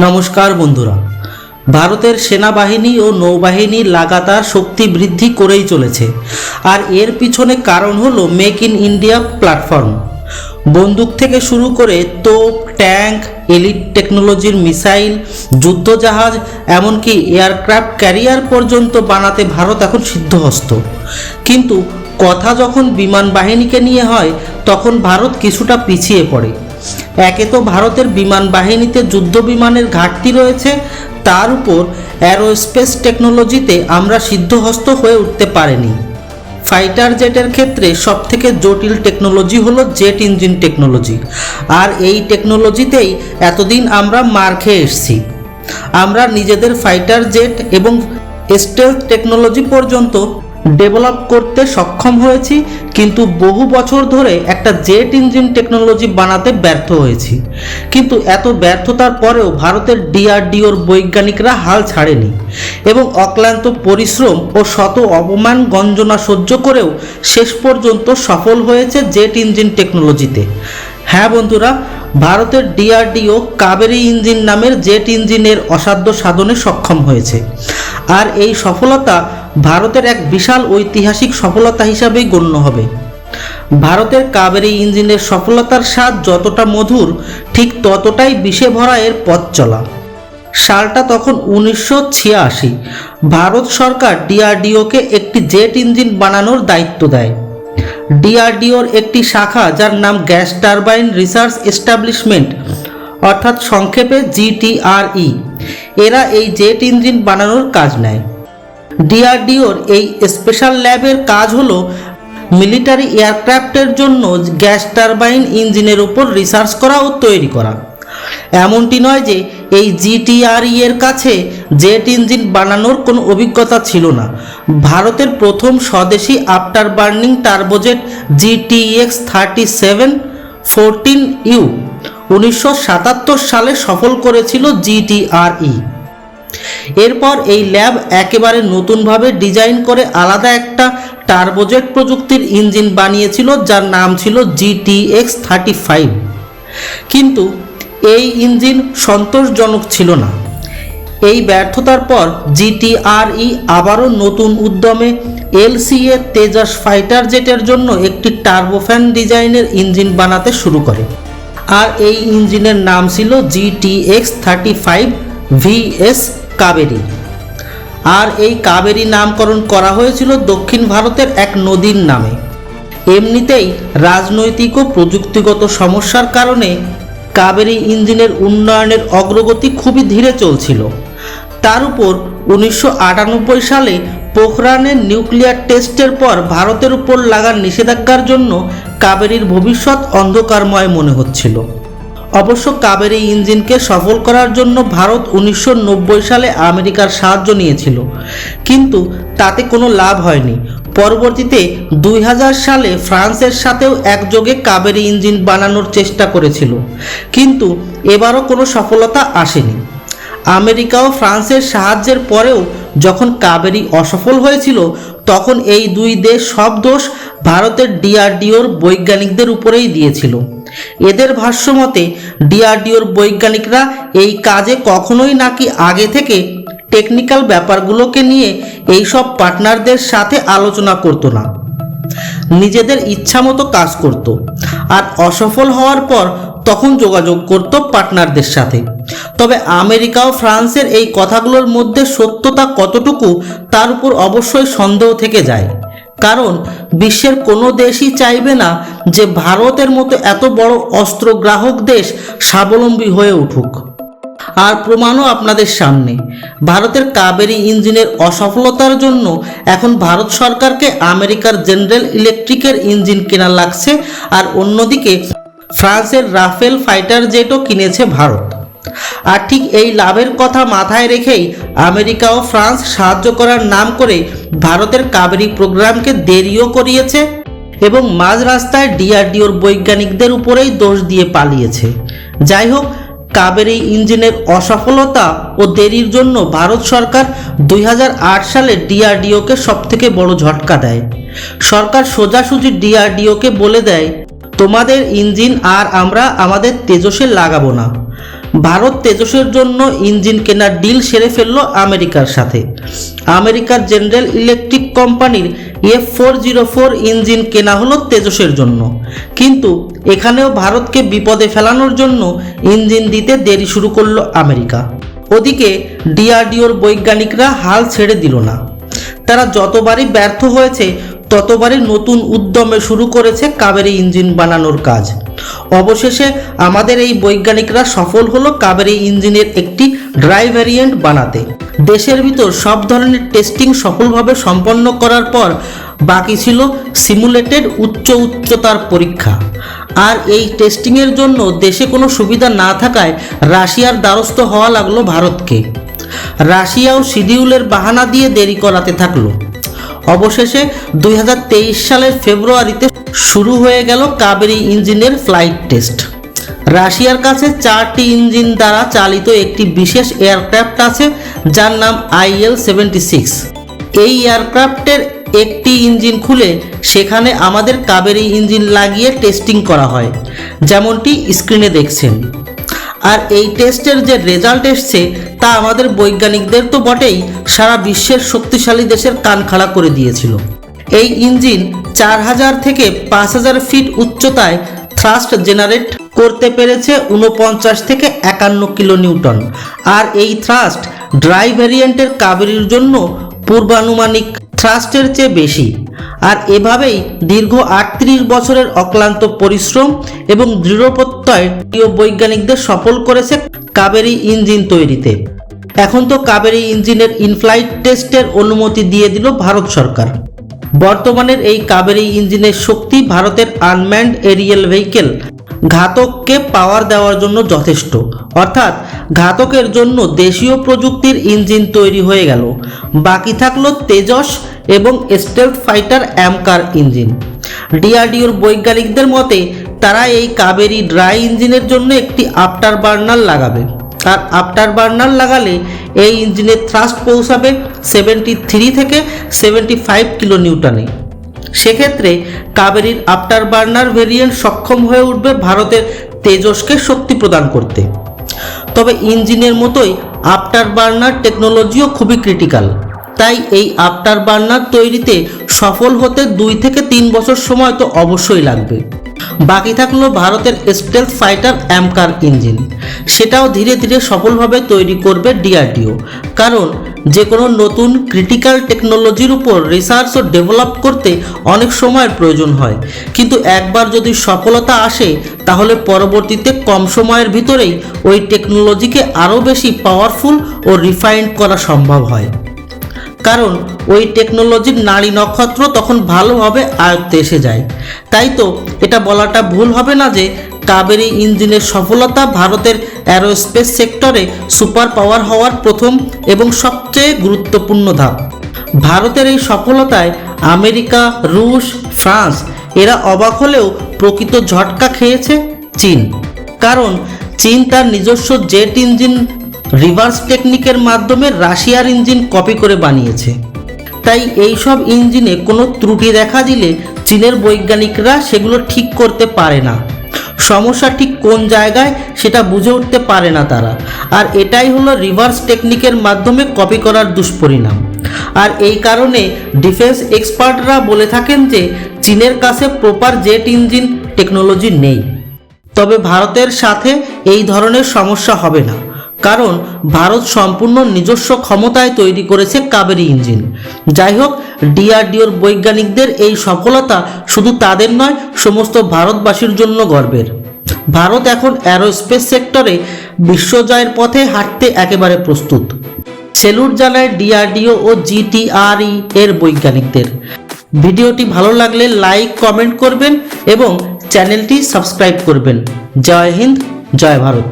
নমস্কার বন্ধুরা। ভারতের সেনাবাহিনী ও নৌবাহিনী লাগাতার শক্তি বৃদ্ধি করেই চলেছে। আর এর পিছনে কারণ হলো মেক ইন ইন্ডিয়া প্ল্যাটফর্ম। বন্দুক থেকে শুরু করে তোপ, ট্যাঙ্ক, এলিট টেকনোলজির মিসাইল, যুদ্ধজাহাজ, এমনকি এয়ারক্রাফট ক্যারিয়ার পর্যন্ত বানাতে ভারত এখন সিদ্ধহস্ত। কিন্তু কথা যখন বিমান বাহিনীকে নিয়ে হয়, তখন ভারত কিছুটা পিছিয়ে পড়ে। একে তো ভারতের বিমান বাহিনীতে যুদ্ধ বিমানের ঘাটতি রয়েছে, তার উপর অ্যারোস্পেস টেকনোলজিতে আমরা সিদ্ধহস্ত হয়ে উঠতে পারিনি। ফাইটার জেটের ক্ষেত্রে সবথেকে জটিল টেকনোলজি হলো জেট ইঞ্জিন টেকনোলজি আর এই টেকনোলজিতেই এতদিন আমরা মার খেয়ে এসছি। আমরা নিজেদের ফাইটার জেট এবং স্টেলথ টেকনোলজি পর্যন্ত ডেভেলপ করতে সক্ষম হয়েছি, কিন্তু বহু বছর ধরে একটা জেট ইঞ্জিন টেকনোলজি বানাতে ব্যর্থ হয়েছি। কিন্তু এত ব্যর্থতার পরেও ভারতের ডিআরডিওর বৈজ্ঞানিকরা হাল ছাড়েনি এবং অক্লান্ত পরিশ্রম ও শত অপমান গঞ্জনা সহ্য করেও শেষ পর্যন্ত সফল হয়েছে জেট ইঞ্জিন টেকনোলজিতে। হ্যাঁ বন্ধুরা, ভারতের ডিআরডিও কাবেরী ইঞ্জিন নামের জেট ইঞ্জিনের অসাধ্য সাধনে সক্ষম হয়েছে। আর এই সফলতা ভারতের এক বিশাল ঐতিহাসিক সফলতা হিসাবেই গণ্য হবে। ভারতের কাবেরী ইঞ্জিনের সফলতার স্বাদ যতটা মধুর, ঠিক ততটাই বিষে ভরা এর পথ চলা। সালটা তখন উনিশশো ছিয়াশি। ভারত সরকার ডিআরডিওকে একটি জেট ইঞ্জিন বানানোর দায়িত্ব দেয়। ডিআরডিওর একটি শাখা যার নাম গ্যাস টারবাইন রিসার্চ এস্টাবলিশমেন্ট, অর্থাৎ সংক্ষেপে জিটিআরই এরা এই জেট ইঞ্জিন বানানোর কাজ নেয়। ডিআরডিওর এই স্পেশাল ল্যাবের কাজ হলো মিলিটারি এয়ারক্রাফটের জন্য গ্যাস টারবাইন ইঞ্জিনের উপর রিসার্চ করা ও তৈরি করা। এমনটি নয় যে এই জিটিআরই এর কাছে জেট ইঞ্জিন বানানোর কোনো অভিজ্ঞতা ছিল না। ভারতের প্রথম স্বদেশি after burning turbojet GTX thirty seven fourteen U উনিশশো সাতাত্তর সালে সফল করেছিল জিটিআরই। এরপর এই ল্যাব একেবারে নতুনভাবে ডিজাইন করে আলাদা একটা টার্বোজেট প্রযুক্তির ইঞ্জিন বানিয়েছিল, যার নাম ছিল জিটিএক্স থার্টি ফাইভ। কিন্তু এই ইঞ্জিন সন্তোষজনক ছিল না। এই ব্যর্থতার পর জিটিআরই আবারও নতুন উদ্যমে এলসিএ তেজাস ফাইটার জেটের জন্য একটি টার্বোফ্যান ডিজাইনের ইঞ্জিন বানাতে শুরু করে। আর এই ইঞ্জিনের নাম ছিল GTX thirty five VS Kaveri. আর এই কাবেরী নামকরণ করা হয়েছিল দক্ষিণ ভারতের এক নদীর নামে। এমনিতেই রাজনৈতিক ও প্রযুক্তিগত সমস্যার কারণে কাবেরী ইঞ্জিনের উন্নয়নের অগ্রগতি খুবই ধীরে চলছিল। তার উপর উনিশশো আটানব্বই সালে পোখরানের নিউক্লিয়ার টেস্টের পর ভারতের উপর লাগার নিষেধাজ্ঞার জন্য কাবেরীর ভবিষ্যৎ অন্ধকারময় মনে হচ্ছিল। অবশ্য কাবেরি ইঞ্জিনকে সফল করার জন্য ভারত উনিশশো নব্বই সালে আমেরিকার সাহায্য নিয়েছিল। কিন্তু তাতে কোনো লাভ হয়নি। পরবর্তীতে দুই হাজার সালে ফ্রান্সের সাথেও একযোগে কাবেরি ইঞ্জিন বানানোর চেষ্টা করেছিল। কিন্তু এবারও কোনো সফলতা আসেনি। আমেরিকা ও ফ্রান্সের সাহায্যের পরেও যখন কাবেরি অসফল হয়েছিল, তখন এই দুই দেশ সব দোষ ভারতের ডিআরডিওর বৈজ্ঞানিকদের উপরেই দিয়েছিল। এদের ভাষ্যমতে ডিআরডিওর বৈজ্ঞানিকরা এই কাজে কখনোই নাকি আগে থেকে টেকনিক্যাল ব্যাপারগুলোকে নিয়ে এইসব পার্টনারদের সাথে আলোচনা করতো না। নিজেদের ইচ্ছামতো কাজ করত আর অসফল হওয়ার পর তখন যোগাযোগ করত পার্টনারদের সাথে। তবে আমেরিকা ও ফ্রান্সের এই কথাগুলোর মধ্যে সত্যতা কতটুকু তার উপর অবশ্যই সন্দেহ থেকে যায়। কারণ বিশ্বের কোনো দেশই চাইবে না যে ভারতের মতো এত বড় অস্ত্র গ্রাহক দেশ স্বাবলম্বী হয়ে উঠুক। আর প্রমাণও আপনাদের সামনে। ভারতের কাবেরি ইঞ্জিনের অসফলতার জন্য এখন ভারত সরকারকে আমেরিকার জেনারেল ইলেকট্রিকের ইঞ্জিন কেনা লাগছে আর অন্যদিকে ফ্রান্সের রাফেল ফাইটার জেটও কিনেছে ভারত। আর ঠিক এই লাভের কথা মাথায় রেখেই আমেরিকা ও ফ্রান্স সাহায্য করার নাম করে ভারতের কাবেরী প্রোগ্রামকে দেরিও করিয়েছে এবং মাঝ রাস্তায় ডিআরডিওর বৈজ্ঞানিকদের উপরেই দোষ দিয়ে পালিয়েছে। যাই হোক, কাবেরী ইঞ্জিনের অসফলতা ও দেরির জন্য ভারত সরকার দুই হাজার আট সালে ডিআরডিওকে সবথেকে বড় ঝটকা দেয়। সরকার সোজাসুজি ডিআরডিওকে বলে দেয়, তোমাদের ইঞ্জিন আর আমরা আমাদের তেজসে লাগাবো না। ভারত তেজসের জন্য ইঞ্জিন কেনার ডিল সেরে ফেলল আমেরিকার সাথে। আমেরিকার জেনারেল ইলেকট্রিক কোম্পানির F four zero four engine কেনা হলো তেজসের জন্য। কিন্তু এখানেও ভারতকে বিপদে ফেলানোর জন্য ইঞ্জিন দিতে দেরি শুরু করল আমেরিকা। ওদিকে ডিআরডিওর বৈজ্ঞানিকরা হাল ছেড়ে দিল না। তারা যতবারই ব্যর্থ হয়েছে, ততবারই নতুন উদ্যমে শুরু করেছে কাবেরি ইঞ্জিন বানানোর কাজ। অবশেষে আমাদের এই বৈজ্ঞানিকরা সফল হলো কাবেরি ইঞ্জিনের একটি ড্রাই ভ্যারিয়েন্ট বানাতে। দেশের ভিতর সব ধরনের টেস্টিং সফলভাবে সম্পন্ন করার পর বাকি ছিল সিমুলেটেড উচ্চ উচ্চতার পরীক্ষা। আর এই টেস্টিংয়ের জন্য দেশে কোনো সুবিধা না থাকায় রাশিয়ার দ্বারস্থ হওয়া লাগল ভারতকে। রাশিয়াও শিডিউলের বাহানা দিয়ে দেরি করাতে থাকল। অবশেষে দুই হাজার তেইশ সালের ফেব্রুয়ারিতে শুরু হয়ে গেল কাবেরি ইঞ্জিনের ফ্লাইট টেস্ট রাশিয়ার কাছে চারটি ইঞ্জিন দ্বারা চালিত একটি বিশেষ এয়ারক্রাফট আছে, যার নাম আইএল সেভেন্টি সিক্স এই এয়ারক্রাফটের একটি ইঞ্জিন খুলে সেখানে আমাদের কাবেরি ইঞ্জিন লাগিয়ে টেস্টিং করা হয়, যেমনটি স্ক্রিনে দেখছেন। আর এই টেস্টের যে রেজাল্ট এসছে, তা আমাদের বৈজ্ঞানিকদের তো বটেই, সারা বিশ্বের শক্তিশালী দেশের কান খাড়া করে দিয়েছিল। এই ইঞ্জিন চার হাজার থেকে পাঁচ হাজার ফিট উচ্চতায় থ্রাস্ট জেনারেট করতে পেরেছে উনপঞ্চাশ থেকে একান্ন কিলো নিউটন আর এই থ্রাস্ট ড্রাই ভ্যারিয়েন্টের কাবেরির জন্য পূর্বানুমানিক থ্রাস্টের চেয়ে বেশি। আর এভাবেই দীর্ঘ আটত্রিশ বছরের অক্লান্ত পরিশ্রম এবং দৃঢ়প্রত্যয় বৈজ্ঞানিকদের সফল করেছে কাবেরী ইঞ্জিন তৈরিতে। এখন তো কাবেরি ইঞ্জিনের ইনফ্লাইট টেস্টের অনুমতি দিয়ে দিল ভারত সরকার। বর্তমানের এই কাবেরি ইঞ্জিনের শক্তি ভারতের আনম্যান্ড এরিয়াল ভেহিকেল। ঘাতককে পাওয়ার দেওয়ার জন্য যথেষ্ট। অর্থাৎ, ঘাতকের জন্য দেশীয় প্রযুক্তির ইঞ্জিন তৈরি হয়ে গেল। বাকি থাকল তেজস এবং স্টেলথ ফাইটার অ্যামকার ইঞ্জিন। ডিআরডিওর বৈজ্ঞানিকদের মতে, তারা এই কাবেরি ড্রাই ইঞ্জিনের জন্য একটি আফটার বার্নার লাগাবে। আর আফটার বার্নার লাগালে এই ইঞ্জিনের থ্রাস্ট পৌঁছাবে সেভেন্টি থ্রি থেকে সেভেন্টি ফাইভ কিলো নিউটনে সেক্ষেত্রে কাবেরির আফটার বার্নার ভেরিয়েন্ট সক্ষম হয়ে উঠবে ভারতের তেজসকে শক্তি প্রদান করতে। তবে ইঞ্জিনের মতোই আফটার বার্নার টেকনোলজিও খুবই ক্রিটিক্যাল তাই এই আফটার বার্নার তৈরিতে সফল হতে দুই থেকে তিন বছর সময় তো অবশ্যই লাগবে। বাকি থাকল ভারতের স্টেলথ ফাইটার অ্যামকার ইঞ্জিন সেটাও ধীরে ধীরে সফলভাবে তৈরি করবে ডিআরডিও কারণ যে কোনো নতুন ক্রিটিক্যাল টেকনোলজির উপর রিসার্চ ও ডেভেলপ করতে অনেক সময়ের প্রয়োজন হয়। কিন্তু একবার যদি সফলতা আসে, তাহলে পরবর্তীতে কম সময়ের ভিতরেই ওই টেকনোলজিকে আরও বেশি পাওয়ারফুল ও রিফাইন্ড করা সম্ভব হয়। কারণ ওই টেকনোলজির নারী নক্ষত্র তখন ভালোভাবে আয়ত্তে এসে যায়। তাই তো এটা বলাটা ভুল হবে না যে কাবেরি ইঞ্জিনের সফলতা ভারতের অ্যারোস্পেস সেক্টরে সুপার পাওয়ার হওয়ার প্রথম এবং সবচেয়ে গুরুত্বপূর্ণ ধাপ। ভারতের এই সফলতায় আমেরিকা, রুশ, ফ্রান্স এরা অবাক হলেও প্রকৃত ঝটকা খেয়েছে চীন। কারণ চীন তার নিজস্ব জেট ইঞ্জিন রিভার্স টেকনিকের মাধ্যমে রাশিয়ার ইঞ্জিন কপি করে বানিয়েছে। তাই এই সব ইঞ্জিনে কোনো ত্রুটি দেখা দিলে চীনের বৈজ্ঞানিকরা সেগুলো ঠিক করতে পারে না। সমস্যা ঠিক কোন জায়গায় সেটা বুঝে উঠতে পারে না তারা। আর এটাই হলো রিভার্স টেকনিকের মাধ্যমে কপি করার দুষ্পরিণাম। আর এই কারণে ডিফেন্স এক্সপার্টরা বলে থাকেন যে চীনের কাছে প্রপার জেট ইঞ্জিন টেকনোলজি নেই। তবে ভারতের সাথে এই ধরনের সমস্যা হবে না। কারণ ভারত সম্পূর্ণ নিজস্ব ক্ষমতায় তৈরি করেছে কাবেরি ইঞ্জিন। যাই হোক ডিআরডিওর বৈজ্ঞানিকদের এই সফলতা শুধু তাদের নয়, সমস্ত ভারতবাসীর জন্য গর্বের। ভারত এখন অ্যারোস্পেস সেক্টরে বিশ্বজয়ের পথে হাঁটতে একেবারে প্রস্তুত। সেলুট জানায় ডিআরডিও ও জিটিআরই এর বৈজ্ঞানিকদের। ভিডিওটি ভালো লাগলে লাইক, কমেন্ট করবেন এবং চ্যানেলটি সাবস্ক্রাইব করবেন। জয় হিন্দ, জয় ভারত।